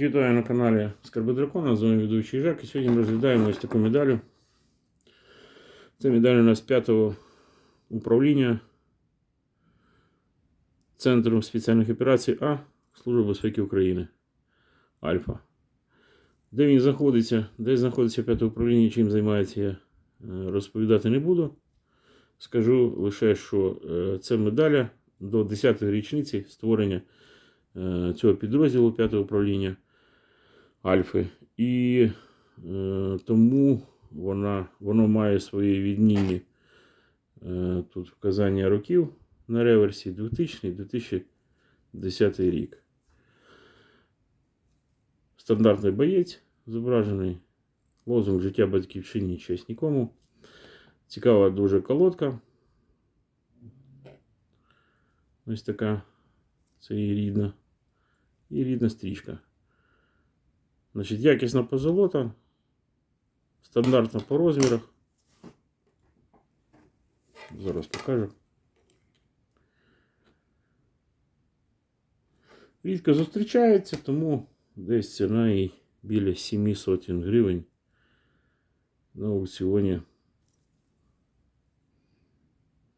Вітаю на каналі Скарби Дракона, з вами ведучий Жак. І сьогодні ми розглядаємо ось таку медаль. Це медаль у нас п'ятого управління Центру спеціальних операцій А Служби безпеки України Альфа. Де він знаходиться, де знаходиться п'яте управління, чим займається, я е, розповідати не буду. Скажу лише, що е, це медаля до 10-ї річниці створення е, цього підрозділу п'ятого управління Альфи. І е, тому вона, воно має свої відмінні е, тут вказання років на реверсі 2000-2010 рік. Стандартний боєць зображений. Лозунг життя батьківщині честь нікому. Цікава дуже колодка. Ось така. Це її рідна. І рідна стрічка. Значить, якісна позолота. Стандартна по розмірах. Зараз покажу. Рідко зустрічається, тому десь ціна їй біля 7 сотень гривень на аукціоні.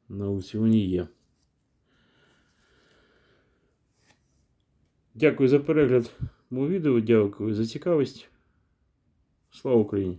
На аукціоні є. Дякую за перегляд мого відео, дякую за цікавість. Слава Україні!